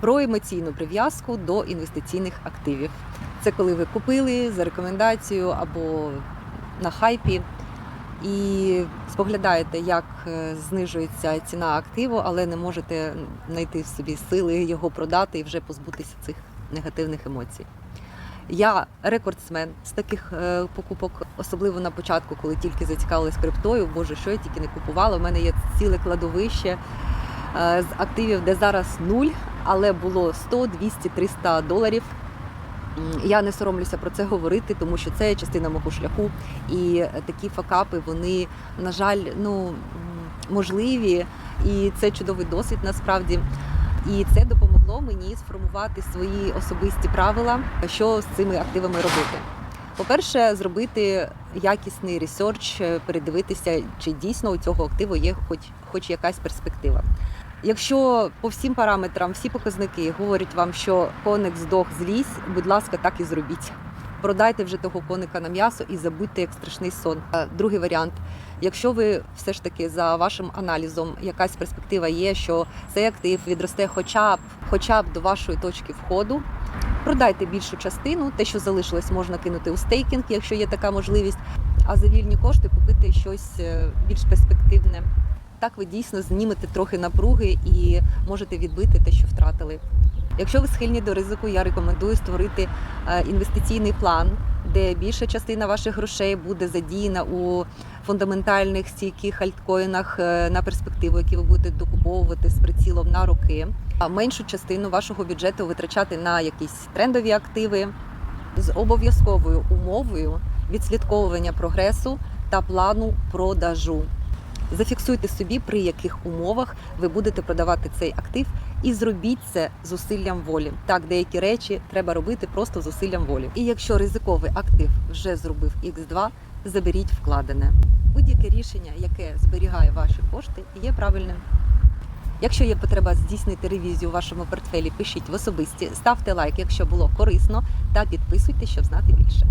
про емоційну прив'язку до інвестиційних активів. Це коли ви купили за рекомендацією або на хайпі і споглядаєте, як е, знижується ціна активу, але не можете знайти в собі сили його продати і вже позбутися цих негативних емоцій. Я рекордсмен з таких е, покупок, особливо на початку, коли тільки зацікавилась криптою. Боже, що я тільки не купувала. У мене є ціле кладовище е, з активів, де зараз нуль, але було 100, 200, 300 доларів. Я не соромлюся про це говорити, тому що це частина мого шляху. І е, такі факапи, вони, на жаль, ну можливі, і це чудовий досвід насправді. І це допомогло мені сформувати свої особисті правила, що з цими активами робити. По-перше, зробити якісний ресерч, е, передивитися, чи дійсно у цього активу є хоч, хоч якась перспектива. Якщо по всім параметрам всі показники говорять вам, що коник здох злізь, будь ласка, так і зробіть. Продайте вже того коника на м'ясо і забудьте як страшний сон. Другий варіант. Якщо ви все ж таки за вашим аналізом якась перспектива є, що цей актив відросте хоча б хоча б до вашої точки входу, продайте більшу частину, те, що залишилось, можна кинути у стейкінг, якщо є така можливість, а за вільні кошти купити щось е, більш перспективне. Так ви дійсно знімете трохи напруги і можете відбити те, що втратили. Якщо ви схильні до ризику, я рекомендую створити е, інвестиційний план, де більша частина ваших грошей буде задіяна у фундаментальних стійких альткоїнах е, на перспективу, які ви будете докуповувати з прицілом на роки. А меншу частину вашого бюджету витрачати на якісь трендові активи з обов'язковою умовою відслідковування прогресу та плану продажу. Зафіксуйте собі, при яких умовах ви будете продавати цей актив, і зробіть це зусиллям волі. Так, деякі речі треба робити просто зусиллям волі. І якщо ризиковий актив вже зробив X2, заберіть вкладене. Будь-яке рішення, яке зберігає ваші кошти, є правильним. Якщо є потреба здійснити ревізію у вашому портфелі, пишіть в особисті, ставте лайк, якщо було корисно, та підписуйтесь, щоб знати більше.